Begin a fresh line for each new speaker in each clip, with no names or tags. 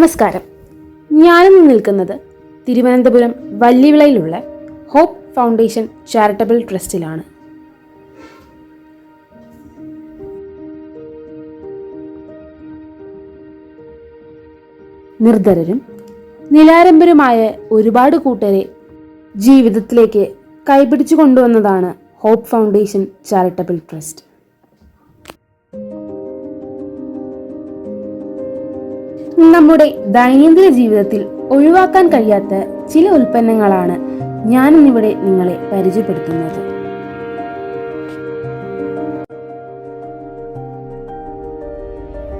നമസ്കാരം. ഞാനിന്ന് നിൽക്കുന്നത് തിരുവനന്തപുരം വല്ലിവിളയിലുള്ള ഹോപ്പ് ഫൗണ്ടേഷൻ ചാരിറ്റബിൾ ട്രസ്റ്റിലാണ്. നിർധരരും നിലാരംബരുമായ ഒരുപാട് കൂട്ടരെ ജീവിതത്തിലേക്ക് കൈപിടിച്ചു കൊണ്ടുവന്നതാണ് ഹോപ്പ് ഫൗണ്ടേഷൻ ചാരിറ്റബിൾ ട്രസ്റ്റ്. നമ്മുടെ ദൈനംദിന ജീവിതത്തിൽ ഒഴിവാക്കാൻ കഴിയാത്ത ചില ഉൽപ്പന്നങ്ങളാണ് ഞാനിന്നിവിടെ നിങ്ങളെ പരിചയപ്പെടുത്തുന്നത്.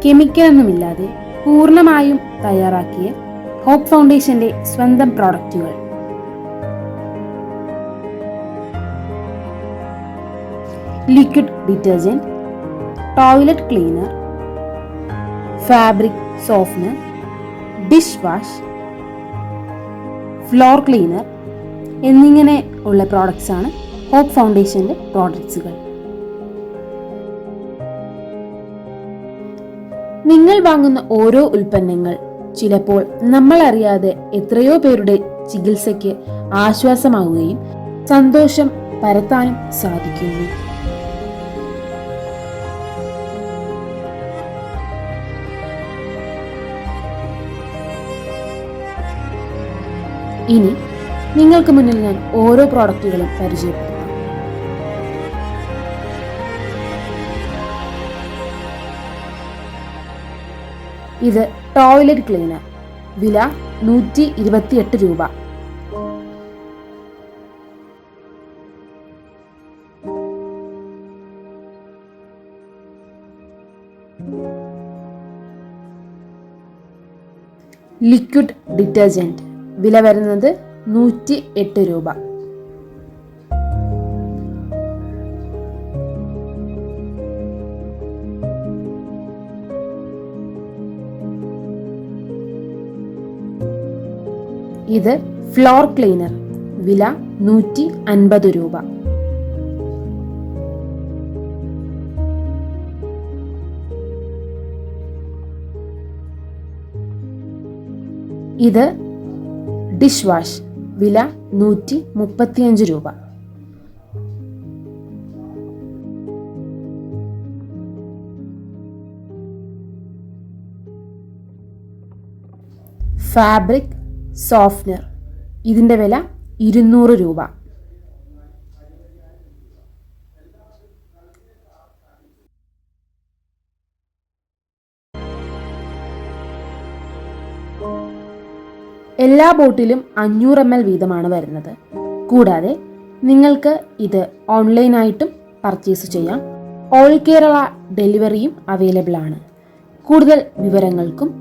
കെമിക്കലൊന്നുമില്ലാതെ പൂർണമായും തയ്യാറാക്കിയ ഹോപ്പ് ഫൗണ്ടേഷന്റെ സ്വന്തം പ്രോഡക്റ്റുകൾ liquid detergent toilet cleaner fabric softener dish wash floor cleaner എന്നിങ്ങനെ ഉള്ള പ്രോഡക്റ്റ്സ് ആണ് ഹോപ്പ് ഫൗണ്ടേഷന്റെ പ്രോഡക്ട്സുകൾ നിങ്ങൾ വാങ്ങുന്ന ഓരോ ഉൽപ്പന്നങ്ങൾ ചിലപ്പോൾ നമ്മൾ അറിയാതെ എത്രയോ പേരുടെ ചികിത്സയ്ക്ക് ആശ്വാസമാവുകയും സന്തോഷം പരത്താനും സാധിക്കുന്നു. ഇനി നിങ്ങൾക്ക് മുന്നിൽ ഞാൻ ഓരോ പ്രോഡക്റ്റുകളും പരിചയപ്പെടുത്താം. ഇത് ടോയ്ലറ്റ് ക്ലീനർ വില നൂറ്റി ഇരുപത്തിയെട്ട് രൂപ. ലിക്വിഡ് ഡിറ്റർജന്റ് വില വരുന്നത് നൂറ്റി എട്ട് രൂപ. ഇത് ഫ്ലോർ ക്ലീനർ വില നൂറ്റി അൻപത് രൂപ. ഇത് ഡിഷ് വാഷ് വില നൂറ്റി മുപ്പത്തിയഞ്ച് രൂപ. Fabric softener. ഇതിന്റെ വില ഇരുന്നൂറ് രൂപ. എല്ലാ ബോട്ടിലും അഞ്ഞൂറ് എം എൽ വീതമാണ് വരുന്നത്. കൂടാതെ നിങ്ങൾക്ക് ഇത് ഓൺലൈനായിട്ടും പർച്ചേസ് ചെയ്യാം. ഓൾ കേരള ഡെലിവറിയും അവൈലബിൾ ആണ്. കൂടുതൽ വിവരങ്ങൾക്കും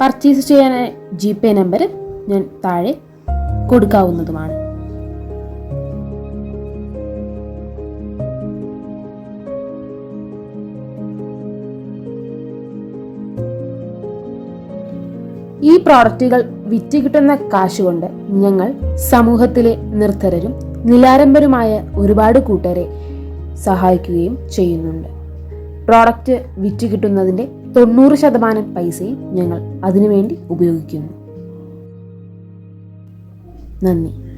പർച്ചേസ് ചെയ്യാനായി ജി പേ നമ്പർ ഞാൻ താഴെ കൊടുക്കാവുന്നതുമാണ്. ഈ പ്രോഡക്റ്റുകൾ വിറ്റ് കിട്ടുന്ന കാശുകൊണ്ട് ഞങ്ങൾ സമൂഹത്തിലെ നിർത്തരരും നിലാരംബരുമായ ഒരുപാട് കൂട്ടരെ സഹായിക്കുകയും ചെയ്യുന്നുണ്ട്. പ്രോഡക്റ്റ് വിറ്റ് കിട്ടുന്നതിന്റെ തൊണ്ണൂറ് ശതമാനം പൈസയും ഞങ്ങൾ അതിനുവേണ്ടി ഉപയോഗിക്കുന്നു. നന്ദി.